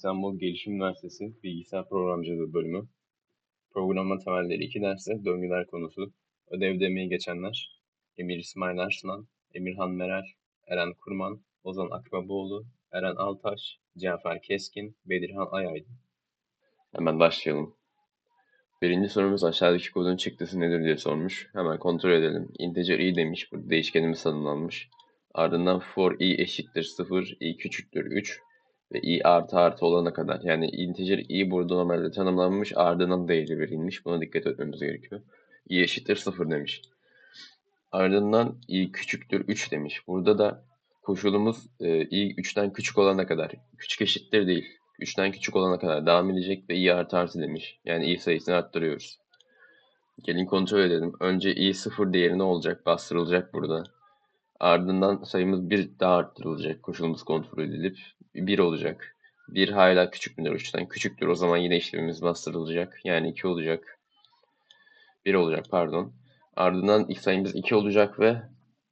İstanbul Gelişim Üniversitesi Bilgisayar Programcılığı Bölümü. Programlama temelleri 2 dersi döngüler konusu. Ödev demeyi geçenler Emir İsmail Arslan, Emirhan Meral, Eren Kurman, Ozan Akbaboğlu, Eren Altaş, Cafer Keskin, Bedirhan Ayaydı. Hemen başlayalım. Birinci sorumuz aşağıdaki kodun çıktısı nedir diye sormuş. Hemen kontrol edelim. Integer i demiş. Burada değişkenimiz tanımlanmış. Ardından for i eşittir 0, i küçüktür 3 ve i artı artı olana kadar. Yani integer i burada normalde tanımlanmış ardından değeri verilmiş. Buna dikkat etmemiz gerekiyor. i eşittir 0 demiş. Ardından i küçüktür 3 demiş. Burada da koşulumuz e, i 3'ten küçük olana kadar. Küçük eşittir değil. 3'ten küçük olana kadar devam edecek ve i artı artı demiş. Yani i sayısını arttırıyoruz. Gelin kontrol edelim. Önce i 0 değeri ne olacak? Bastırılacak burada. Ardından sayımız bir daha arttırılacak. Koşulumuz kontrol edilip 1 olacak. 1 hala küçük müdür 3'ten? Küçüktür. O zaman yine işlemimiz bastırılacak. Yani 2 olacak. 1 olacak pardon. Ardından ilk sayımız 2 olacak ve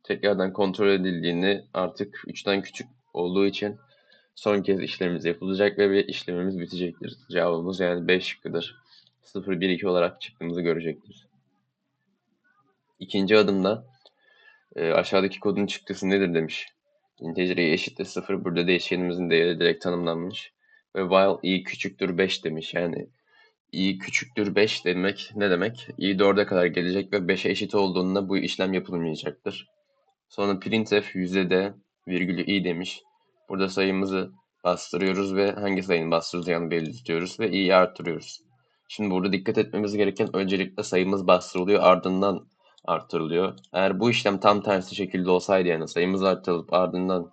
tekrardan kontrol edildiğini artık 3'ten küçük olduğu için son kez işlemimiz yapılacak ve bir işlemimiz bitecektir. Cevabımız yani 5 şıkkıdır. 0, 1, 2 olarak çıktığımızı görecektir. İkinci adımda e, aşağıdaki kodun çıktısı nedir demiş. Integer i eşittir 0. Burada değişkenimizin değeri direkt tanımlanmış. Ve while i küçüktür 5 demiş. Yani i küçüktür 5 demek ne demek? i 4'e kadar gelecek ve 5'e eşit olduğunda bu işlem yapılmayacaktır. Sonra printf yüzde virgülü i demiş. Burada sayımızı bastırıyoruz ve hangi sayının bastırılacağını belirtiyoruz ve i'yi arttırıyoruz. Şimdi burada dikkat etmemiz gereken öncelikle sayımız bastırılıyor ardından arttırılıyor. Eğer bu işlem tam tersi şekilde olsaydı yani sayımız arttırılıp ardından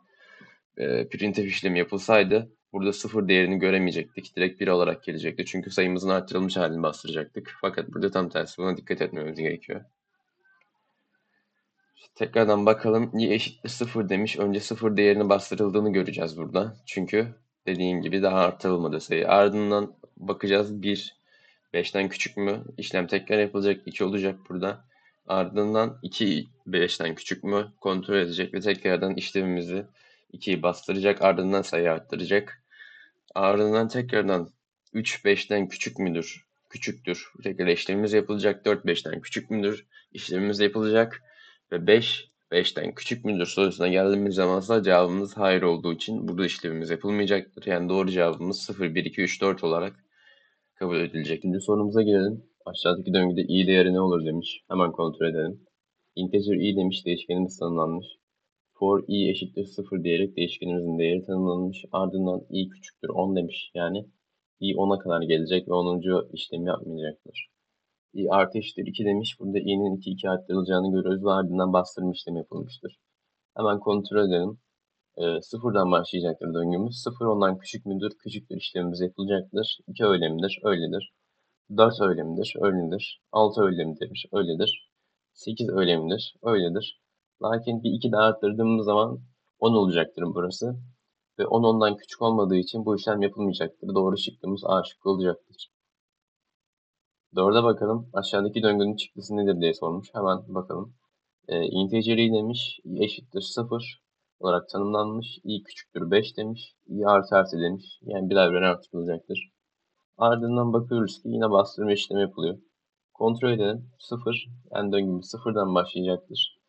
e, printf işlemi yapılsaydı burada sıfır değerini göremeyecektik. Direkt 1 olarak gelecekti. Çünkü sayımızın arttırılmış halini bastıracaktık. Fakat burada tam tersi. Buna dikkat etmemiz gerekiyor. Tekrardan bakalım. y eşittir 0 demiş. Önce 0 değerini bastırıldığını göreceğiz burada. Çünkü dediğim gibi daha arttırılmadı sayı. Ardından bakacağız 1 5'ten küçük mü? İşlem tekrar yapılacak. 2 olacak burada. Ardından 2 5'ten küçük mü kontrol edecek ve tekrardan işlemimizi 2'yi bastıracak. Ardından sayı arttıracak. Ardından tekrardan 3 5'ten küçük müdür? Küçüktür. Tekrar işlemimiz yapılacak. 4 5'ten küçük müdür? İşlemimiz yapılacak. Ve 5 5'ten küçük müdür sorusuna geldiğimiz zaman ise cevabımız hayır olduğu için burada işlemimiz yapılmayacaktır. Yani doğru cevabımız 0, 1, 2, 3, 4 olarak kabul edilecek. Şimdi sorumuza gelelim. Aşağıdaki döngüde i değeri ne olur demiş. Hemen kontrol edelim. Integer i demiş değişkenimiz tanımlanmış. For i eşittir 0 diyerek değişkenimizin değeri tanımlanmış. Ardından i küçüktür 10 demiş. Yani i 10'a kadar gelecek ve 10. işlemi yapmayacaktır. i artı eşittir 2 demiş. Burada i'nin 2 2 arttırılacağını görüyoruz ve ardından bastırma işlemi yapılmıştır. Hemen kontrol edelim. E, sıfırdan başlayacaktır döngümüz. Sıfır ondan küçük müdür? Küçüktür işlemimiz yapılacaktır. 2 öyle midir? Öyledir. 4 öyle midir? Öyledir. 6 öyle midir? Öyledir. 8 öyle midir? Öyledir. Lakin bir 2 daha arttırdığımız zaman 10 olacaktır burası. Ve 10 ondan küçük olmadığı için bu işlem yapılmayacaktır. Doğru şıkkımız A şıkkı olacaktır. 4'e bakalım. Aşağıdaki döngünün çıktısı nedir diye sormuş. Hemen bakalım. E, integer i demiş. i eşittir 0 olarak tanımlanmış. i küçüktür 5 demiş. i artı artı demiş. Yani birer birer artırılacaktır. Ardından bakıyoruz ki yine bastırma işlemi yapılıyor. Kontrol edelim. 0 yani döngümüz sıfırdan başlayacaktır.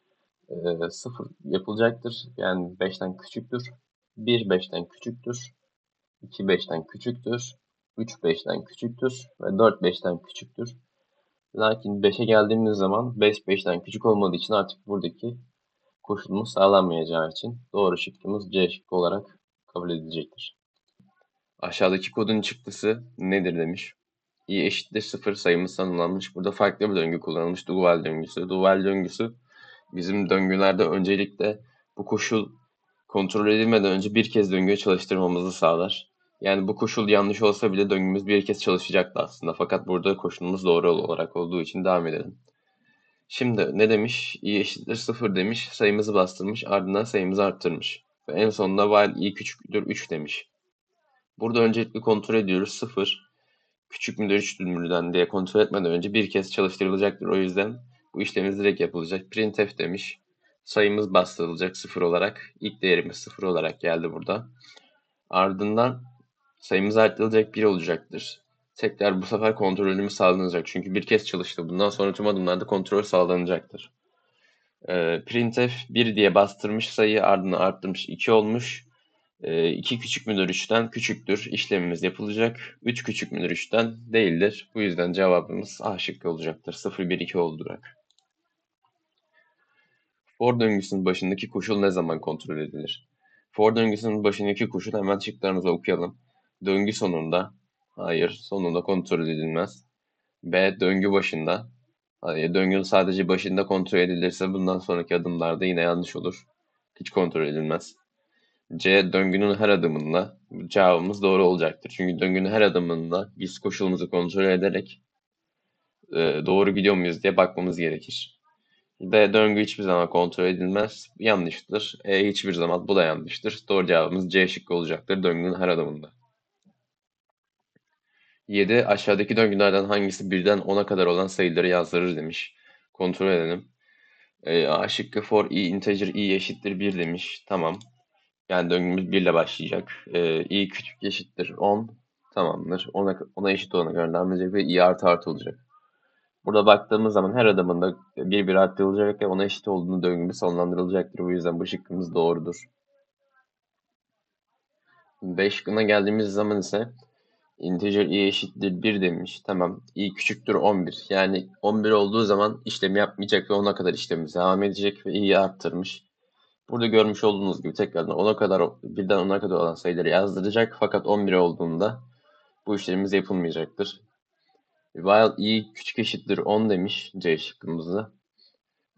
E, 0 yapılacaktır. Yani 5'ten küçüktür. 1 5'ten küçüktür. 2 5'ten küçüktür. 3 5'ten küçüktür. Ve 4 5'ten küçüktür. Lakin 5'e geldiğimiz zaman 5 5'ten küçük olmadığı için artık buradaki koşulumuz sağlanmayacağı için doğru şıkkımız C şıkkı olarak kabul edilecektir. Aşağıdaki kodun çıktısı nedir demiş. i eşittir 0 sayımız tanımlanmış. Burada farklı bir döngü kullanılmış. Duval döngüsü. Duval döngüsü bizim döngülerde öncelikle bu koşul kontrol edilmeden önce bir kez döngüyü çalıştırmamızı sağlar. Yani bu koşul yanlış olsa bile döngümüz bir kez çalışacaktı aslında. Fakat burada koşulumuz doğru olarak olduğu için devam edelim. Şimdi ne demiş? i eşittir 0 demiş. Sayımızı bastırmış. Ardından sayımızı arttırmış. Ve en sonunda while i küçüktür 3 demiş. Burada öncelikle kontrol ediyoruz. 0 küçük müdür 3 müdürden diye kontrol etmeden önce bir kez çalıştırılacaktır. O yüzden bu işlemimiz direkt yapılacak. Printf demiş. Sayımız bastırılacak 0 olarak. İlk değerimiz 0 olarak geldi burada. Ardından sayımız arttırılacak 1 olacaktır. Tekrar bu sefer kontrolümüz sağlanacak. Çünkü bir kez çalıştı. Bundan sonra tüm adımlarda kontrol sağlanacaktır. E, printf 1 diye bastırmış sayı ardından arttırmış 2 olmuş. 2 e, küçük müdür 3'ten küçüktür işlemimiz yapılacak. 3 küçük müdür 3'ten değildir. Bu yüzden cevabımız A şıkkı olacaktır. 0, 1, 2 olarak. For döngüsünün başındaki koşul ne zaman kontrol edilir? For döngüsünün başındaki koşul hemen şıklarınızı okuyalım. Döngü sonunda, hayır sonunda kontrol edilmez. B. Döngü başında, hayır döngünün sadece başında kontrol edilirse bundan sonraki adımlarda yine yanlış olur. Hiç kontrol edilmez. C. Döngünün her adımında cevabımız doğru olacaktır. Çünkü döngünün her adımında biz koşulumuzu kontrol ederek e, doğru gidiyor muyuz diye bakmamız gerekir. D döngü hiçbir zaman kontrol edilmez. Yanlıştır. E hiçbir zaman bu da yanlıştır. Doğru cevabımız C şıkkı olacaktır döngünün her adımında. 7. Aşağıdaki döngülerden hangisi birden 10'a kadar olan sayıları yazdırır demiş. Kontrol edelim. E, A şıkkı for i integer i eşittir 1 demiş. Tamam. Yani döngümüz 1 ile başlayacak. E, i küçük eşittir 10. Tamamdır. Ona, ona eşit olana göndermeyecek ve i artı artı olacak. Burada baktığımız zaman her adımında bir bir arttırılacak ve ona eşit olduğunu döngümüz sonlandırılacaktır. Bu yüzden bu şıkkımız doğrudur. 5 şıkkına geldiğimiz zaman ise integer i eşittir 1 demiş. Tamam. i küçüktür 11. Yani 11 olduğu zaman işlemi yapmayacak ve 10'a kadar işlemimiz devam edecek ve i'yi arttırmış. Burada görmüş olduğunuz gibi tekrardan 10'a kadar birden 10'a kadar olan sayıları yazdıracak. Fakat 11 olduğunda bu işlemimiz yapılmayacaktır. While i küçük eşittir 10 demiş C şıkkımızı.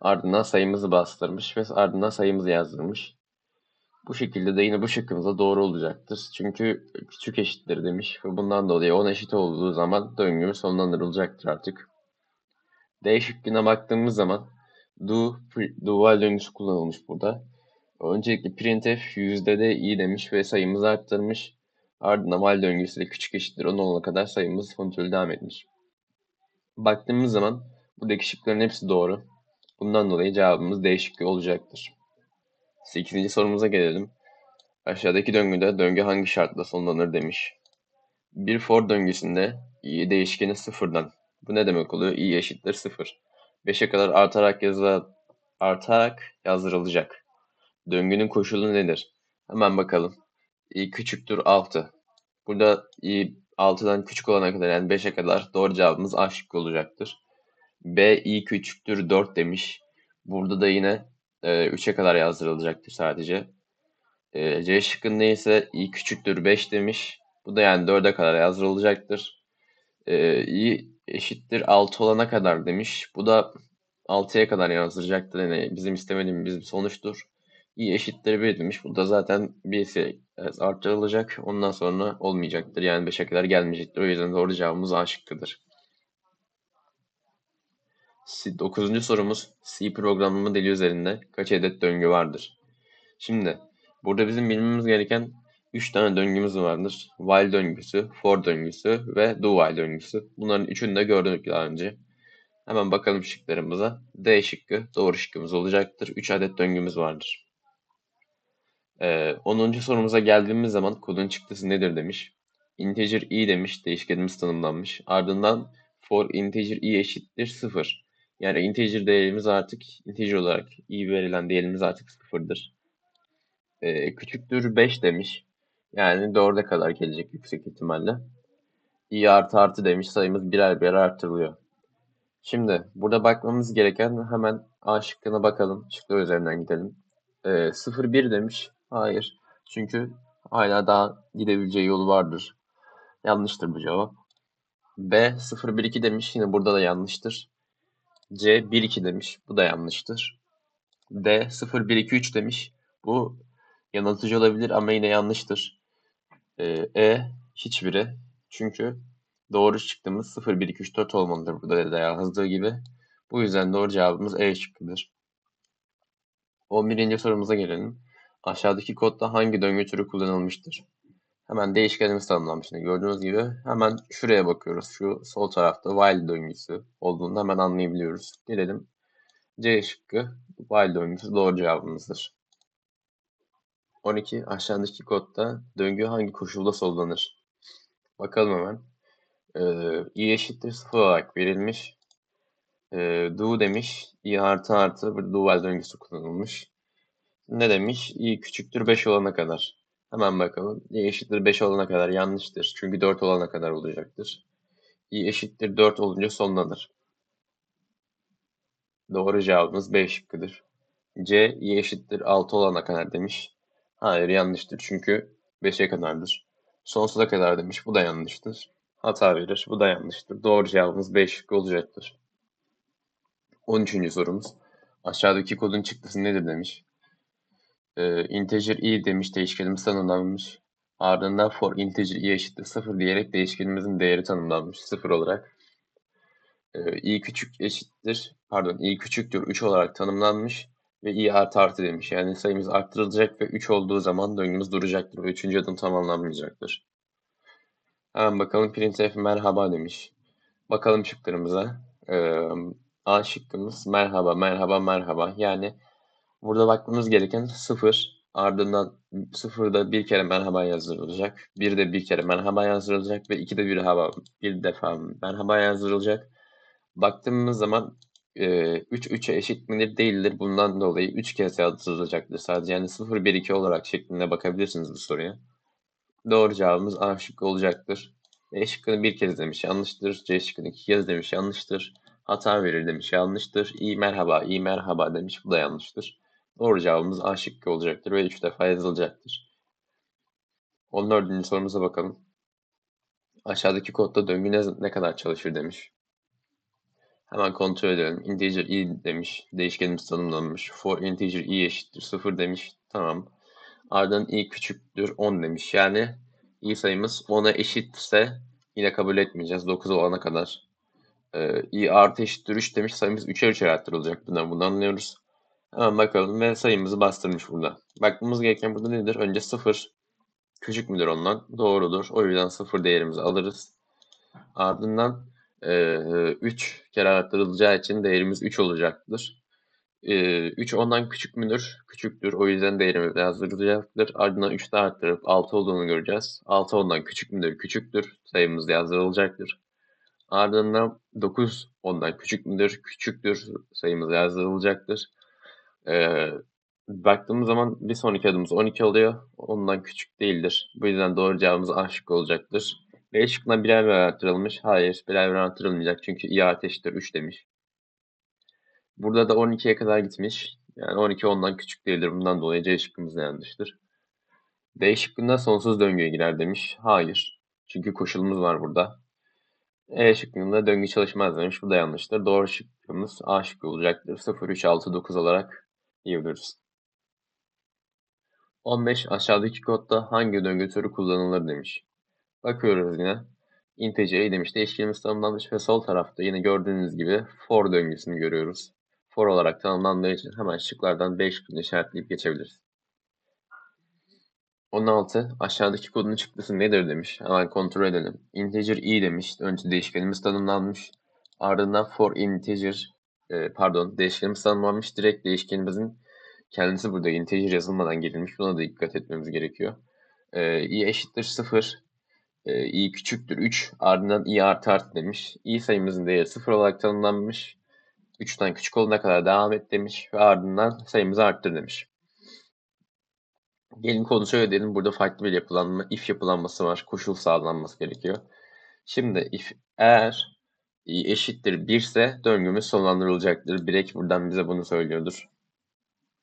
Ardından sayımızı bastırmış ve ardından sayımızı yazdırmış. Bu şekilde de yine bu şıkkımıza doğru olacaktır. Çünkü küçük eşittir demiş ve bundan dolayı 10 eşit olduğu zaman döngümüz sonlandırılacaktır artık. D şıkkına baktığımız zaman do, do while döngüsü kullanılmış burada. Öncelikle printf yüzde de i demiş ve sayımızı arttırmış. Ardından while döngüsüyle küçük eşittir 10 olana kadar sayımız kontrol devam etmiş. Baktığımız zaman buradaki şıkların hepsi doğru. Bundan dolayı cevabımız D olacaktır. 8. sorumuza gelelim. Aşağıdaki döngüde döngü hangi şartla sonlanır demiş. Bir for döngüsünde i değişkeni sıfırdan. Bu ne demek oluyor? i eşittir sıfır. 5'e kadar artarak yazı artarak yazdırılacak. Döngünün koşulu nedir? Hemen bakalım. i küçüktür 6. Burada i 6'dan küçük olana kadar yani 5'e kadar doğru cevabımız A şıkkı olacaktır. B i küçüktür 4 demiş. Burada da yine e, 3'e kadar yazdırılacaktır sadece. E, C şıkkında ise i küçüktür 5 demiş. Bu da yani 4'e kadar yazdırılacaktır. E, i eşittir 6 olana kadar demiş. Bu da 6'ya kadar yazdıracaktır. Yani bizim istemediğimiz bir sonuçtur i eşittir 1 demiş. Bu da zaten bir evet, arttırılacak. Ondan sonra olmayacaktır. Yani 5'e kadar gelmeyecektir. O yüzden doğru cevabımız A şıkkıdır. 9. sorumuz C programlama dili üzerinde kaç adet döngü vardır? Şimdi burada bizim bilmemiz gereken 3 tane döngümüz vardır. While döngüsü, for döngüsü ve do while döngüsü. Bunların üçünü de gördük daha önce. Hemen bakalım şıklarımıza. D şıkkı doğru şıkkımız olacaktır. 3 adet döngümüz vardır. Ee, 10. sorumuza geldiğimiz zaman kodun çıktısı nedir demiş. Integer i demiş. Değişkenimiz tanımlanmış. Ardından for integer i eşittir 0. Yani integer değerimiz artık integer olarak i verilen değerimiz artık 0'dır. Ee, küçüktür 5 demiş. Yani 4'e kadar gelecek yüksek ihtimalle. i artı artı demiş. Sayımız birer birer artırılıyor. Şimdi burada bakmamız gereken hemen A şıkkına bakalım. Şıklar üzerinden gidelim. Ee, 0-1 demiş. Hayır. Çünkü hala daha gidebileceği yolu vardır. Yanlıştır bu cevap. B 012 demiş. Yine burada da yanlıştır. C 12 demiş. Bu da yanlıştır. D 0123 demiş. Bu yanıltıcı olabilir ama yine yanlıştır. Ee, e hiçbiri. Çünkü doğru çıktığımız 0 1 2 3 4 olmalıdır burada da yazdığı gibi. Bu yüzden doğru cevabımız E şıkkıdır. 11. sorumuza gelelim. Aşağıdaki kodda hangi döngü türü kullanılmıştır? Hemen değişkenimiz tanımlanmış. Gördüğünüz gibi hemen şuraya bakıyoruz. Şu sol tarafta while döngüsü olduğunu hemen anlayabiliyoruz. Gelelim C şıkkı while döngüsü doğru cevabımızdır. 12. Aşağıdaki kodda döngü hangi koşulda sollanır? Bakalım hemen. Ee, i eşittir 0 olarak verilmiş. Ee, do demiş. i artı artı bir dual döngüsü kullanılmış. Ne demiş? i küçüktür 5 olana kadar. Hemen bakalım. i eşittir 5 olana kadar yanlıştır. Çünkü 4 olana kadar olacaktır. i eşittir 4 olunca sonlanır. Doğru cevabımız B şıkkıdır. C i eşittir 6 olana kadar demiş. Hayır yanlıştır çünkü 5'e kadardır. Sonsuza kadar demiş. Bu da yanlıştır. Hata verir. Bu da yanlıştır. Doğru cevabımız B şıkkı olacaktır. 13. sorumuz. Aşağıdaki kodun çıktısı nedir demiş. Ee, integer i demiş değişkenimiz tanımlanmış. Ardından for integer i eşittir 0 diyerek değişkenimizin değeri tanımlanmış 0 olarak. Ee, i küçük eşittir pardon i küçüktür 3 olarak tanımlanmış ve i artı artı demiş. Yani sayımız arttırılacak ve 3 olduğu zaman döngümüz duracaktır ve 3. adım tamamlanmayacaktır. Hemen bakalım printf merhaba demiş. Bakalım şıklarımıza. Ee, A şıkkımız merhaba, merhaba, merhaba. Yani burada bakmamız gereken 0. Ardından 0'da bir kere merhaba yazdırılacak. 1'de bir kere merhaba yazdırılacak ve 2'de bir, hava, bir defa merhaba yazdırılacak. Baktığımız zaman 3 e, 3'e eşit midir değildir. Bundan dolayı 3 kez yazdırılacaktır sadece. Yani 0 1 2 olarak şeklinde bakabilirsiniz bu soruya. Doğru cevabımız A şıkkı olacaktır. B şıkkını bir kez demiş yanlıştır. C şıkkını iki kez demiş yanlıştır. Hata verir demiş yanlıştır. İyi merhaba, iyi merhaba demiş. Bu da yanlıştır. Doğru cevabımız A şıkkı olacaktır ve 3 defa yazılacaktır. 14. sorumuza bakalım. Aşağıdaki kodda döngü ne, ne kadar çalışır demiş. Hemen kontrol edelim. Integer i demiş. Değişkenimiz tanımlanmış. For integer i eşittir 0 demiş. Tamam. Ardından i küçüktür 10 demiş. Yani i sayımız 10'a eşitse yine kabul etmeyeceğiz. 9 olana kadar. Ee, i artı eşittir 3 demiş. Sayımız 3'er 3'er arttırılacak. Bundan bunu anlıyoruz. Hemen bakalım ve sayımızı bastırmış burada. Bakmamız gereken burada nedir? Önce 0 küçük müdür ondan? Doğrudur. O yüzden 0 değerimizi alırız. Ardından e, 3 kere arttırılacağı için değerimiz 3 olacaktır. E, 3 ondan küçük müdür? Küçüktür. O yüzden değerimiz yazdırılacaktır. Ardından 3 daha arttırıp 6 olduğunu göreceğiz. 6 ondan küçük müdür? Küçüktür. Sayımız yazdırılacaktır. Ardından 9 ondan küçük müdür? Küçüktür. Sayımız yazdırılacaktır. Ee, baktığımız zaman bir sonraki adımız 12 oluyor. Ondan küçük değildir. Bu yüzden doğru cevabımız A şıkkı olacaktır. B şıkkına birer birer artırılmış. Hayır birer birer artırılmayacak. Çünkü i artı eşittir 3 demiş. Burada da 12'ye kadar gitmiş. Yani 12 ondan küçük değildir. Bundan dolayı C şıkkımız yanlıştır. D şıkkında sonsuz döngüye girer demiş. Hayır. Çünkü koşulumuz var burada. E şıkkında döngü çalışmaz demiş. Bu da yanlıştır. Doğru şıkkımız A şıkkı olacaktır. 0, 3, 6, 9 olarak diyebiliriz. 15 aşağıdaki kodda hangi döngü türü kullanılır demiş. Bakıyoruz yine. Integer'i demiş. Değişkenimiz tanımlanmış ve sol tarafta yine gördüğünüz gibi for döngüsünü görüyoruz. For olarak tanımlandığı için hemen şıklardan şıkkını işaretleyip geçebiliriz. 16. Aşağıdaki kodun çıktısı nedir demiş. Hemen kontrol edelim. Integer i demiş. Önce değişkenimiz tanımlanmış. Ardından for integer e, pardon değişkenimiz tanımlanmış. Direkt değişkenimizin kendisi burada integer yazılmadan girilmiş. Buna da dikkat etmemiz gerekiyor. E, i eşittir 0. E, i küçüktür 3. Ardından i artı artı demiş. i sayımızın değeri 0 olarak tanımlanmış. 3'ten küçük olana kadar devam et demiş. Ve ardından sayımızı arttır demiş. Gelin kontrol edelim. Burada farklı bir yapılanma, if yapılanması var. Koşul sağlanması gerekiyor. Şimdi if eğer eşittir 1 ise döngümüz sonlandırılacaktır. Birek buradan bize bunu söylüyordur.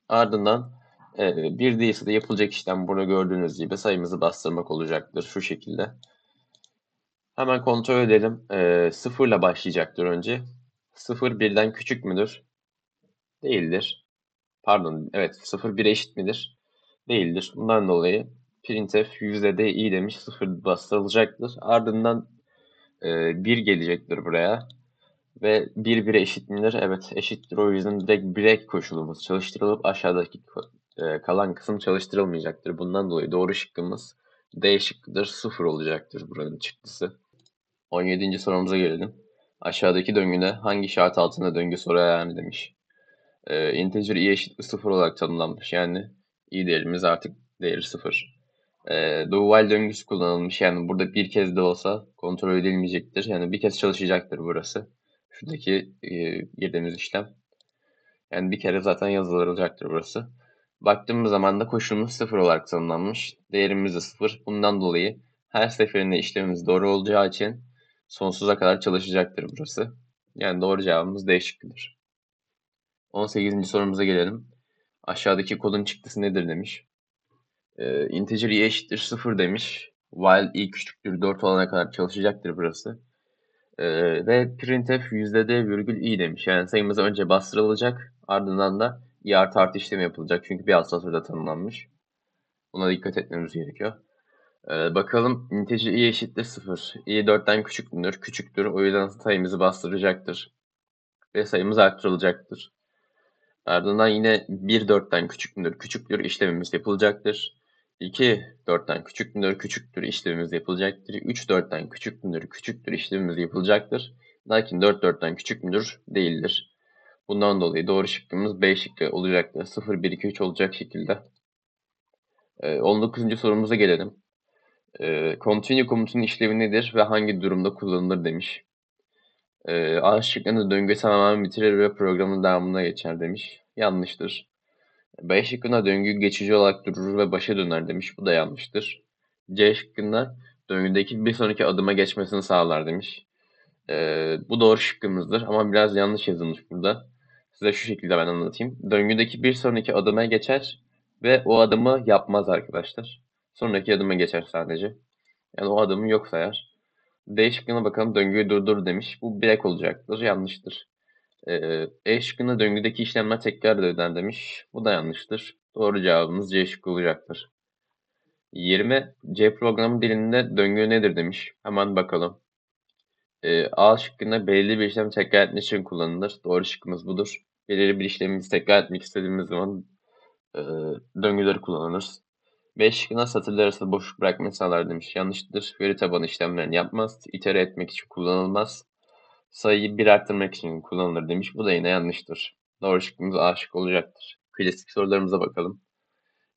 Ardından e, bir değilse de yapılacak işlem burada gördüğünüz gibi sayımızı bastırmak olacaktır. Şu şekilde. Hemen kontrol edelim. E, 0 ile başlayacaktır önce. 0 birden küçük müdür? Değildir. Pardon evet 0 1'e eşit midir? Değildir. Bundan dolayı printf yüzde i demiş 0 bastırılacaktır. Ardından e, 1 gelecektir buraya. Ve 1 1'e eşit midir? Evet eşittir. O yüzden direkt break koşulumuz çalıştırılıp aşağıdaki e, kalan kısım çalıştırılmayacaktır. Bundan dolayı doğru şıkkımız D şıkkıdır. 0 olacaktır buranın çıktısı. 17. sorumuza gelelim. Aşağıdaki döngüde hangi şart altında döngü soru ayarını demiş. E, integer i eşittir 0 olarak tanımlanmış. Yani i değerimiz artık değeri 0. e, do while döngüsü kullanılmış. Yani burada bir kez de olsa kontrol edilmeyecektir. Yani bir kez çalışacaktır burası. Şuradaki e, girdiğimiz işlem. Yani bir kere zaten yazılacaktır burası. Baktığımız zaman da koşulumuz sıfır olarak tanımlanmış. Değerimiz de sıfır. Bundan dolayı her seferinde işlemimiz doğru olacağı için sonsuza kadar çalışacaktır burası. Yani doğru cevabımız D şıkkıdır. 18. sorumuza gelelim. Aşağıdaki kodun çıktısı nedir demiş. Ee, integer i eşittir 0 demiş. While i küçüktür 4 olana kadar çalışacaktır burası. Ee, ve printf %d virgül i demiş. Yani sayımız önce bastırılacak ardından da i artı artı işlemi yapılacak. Çünkü bir alt satırda tanımlanmış. Buna dikkat etmemiz gerekiyor. Ee, bakalım integer i eşittir 0. i 4'ten küçüktür. Küçüktür. O yüzden sayımızı bastıracaktır. Ve sayımız arttırılacaktır. Ardından yine 1 4'ten küçüktür. Küçüktür işlemimiz yapılacaktır. 2 4'ten küçüktür. Küçüktür işlemimiz yapılacaktır. 3 4'ten küçüktür. Küçüktür işlemimiz yapılacaktır. Lakin 4 4'ten küçük müdür? Değildir. Bundan dolayı doğru şıkkımız B şıkkı olacaktır. 0 1 2 3 olacak şekilde. 19. Ee, sorumuza gelelim. E, continue komutunun işlevi nedir ve hangi durumda kullanılır demiş. E, A şıkkında döngü tamamen bitirir ve programın devamına geçer demiş. Yanlıştır. B şıkkında döngü geçici olarak durur ve başa döner demiş. Bu da yanlıştır. C şıkkında döngüdeki bir sonraki adıma geçmesini sağlar demiş. E, bu doğru şıkkımızdır ama biraz yanlış yazılmış burada. Size şu şekilde ben anlatayım. Döngüdeki bir sonraki adıma geçer ve o adımı yapmaz arkadaşlar. Sonraki adıma geçer sadece. Yani o adımı yok sayar. D şıkkına bakalım döngüyü durdur demiş. Bu break olacaktır. Yanlıştır. Ee, e şıkkında döngüdeki işlemler tekrar eder demiş. Bu da yanlıştır. Doğru cevabımız C şıkkı olacaktır. 20. C programı dilinde döngü nedir demiş. Hemen bakalım. Ee, A şıkkında belirli bir işlem tekrar etmek için kullanılır. Doğru şıkkımız budur. Belirli bir işlemimizi tekrar etmek istediğimiz zaman e, döngüleri kullanırız. 5 şıkkına satırlar arası boşluk bırakmayı sağlar demiş. Yanlıştır. Veri tabanı işlemlerini yapmaz. İtere etmek için kullanılmaz. Sayıyı bir arttırmak için kullanılır demiş. Bu da yine yanlıştır. Doğru şıkkımız A olacaktır. Klasik sorularımıza bakalım.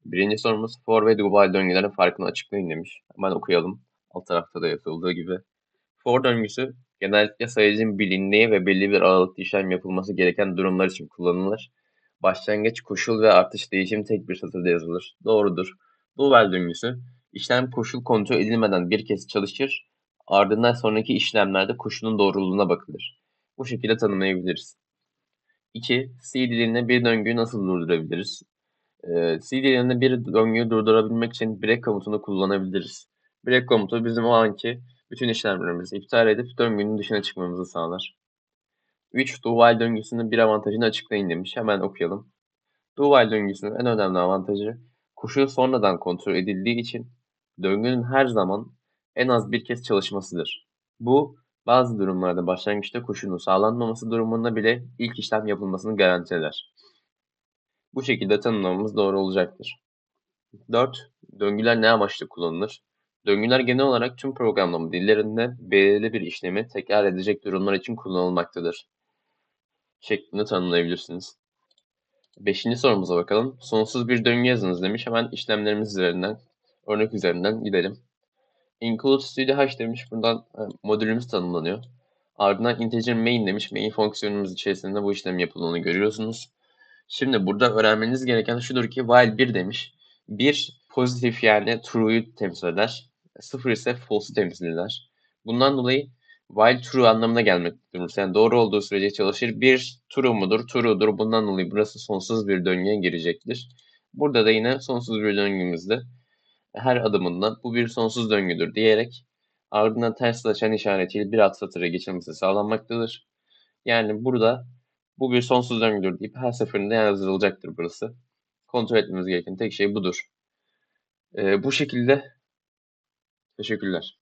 Birinci sorumuz for ve global döngülerin farkını açıklayın demiş. Hemen okuyalım. Alt tarafta da yazıldığı gibi. For döngüsü genellikle sayıcın bilindiği ve belli bir aralıkta işlem yapılması gereken durumlar için kullanılır. Başlangıç, koşul ve artış değişim tek bir satırda yazılır. Doğrudur. While döngüsü işlem koşul kontrol edilmeden bir kez çalışır, ardından sonraki işlemlerde koşulun doğruluğuna bakılır. Bu şekilde tanımlayabiliriz. 2. C dilinde bir döngüyü nasıl durdurabiliriz? Ee, C dilinde bir döngüyü durdurabilmek için break komutunu kullanabiliriz. Break komutu bizim o anki bütün işlemlerimizi iptal edip döngünün dışına çıkmamızı sağlar. 3. Do while döngüsünün bir avantajını açıklayın demiş. Hemen okuyalım. Do while döngüsünün en önemli avantajı Koşul sonradan kontrol edildiği için döngünün her zaman en az bir kez çalışmasıdır. Bu bazı durumlarda başlangıçta koşulun sağlanmaması durumunda bile ilk işlem yapılmasını garanti eder. Bu şekilde tanımlamamız doğru olacaktır. 4. Döngüler ne amaçla kullanılır? Döngüler genel olarak tüm programlama dillerinde belirli bir işlemi tekrar edecek durumlar için kullanılmaktadır. Şeklinde tanımlayabilirsiniz. Beşinci sorumuza bakalım. Sonsuz bir döngü yazınız demiş. Hemen işlemlerimiz üzerinden, örnek üzerinden gidelim. Include std h demiş. Buradan e, modülümüz tanımlanıyor. Ardından integer main demiş. Main fonksiyonumuz içerisinde bu işlem yapıldığını görüyorsunuz. Şimdi burada öğrenmeniz gereken şudur ki while 1 demiş. 1 pozitif yani true'yu temsil eder. 0 ise false'u temsil eder. Bundan dolayı while true anlamına gelmektedir. Yani doğru olduğu sürece çalışır. Bir true mudur? True'dur. Bundan dolayı burası sonsuz bir döngüye girecektir. Burada da yine sonsuz bir döngümüzde her adımından bu bir sonsuz döngüdür diyerek ardından ters açan işaretiyle bir alt satıra geçilmesi sağlanmaktadır. Yani burada bu bir sonsuz döngüdür deyip her seferinde yazılacaktır burası. Kontrol etmemiz gereken tek şey budur. Ee, bu şekilde teşekkürler.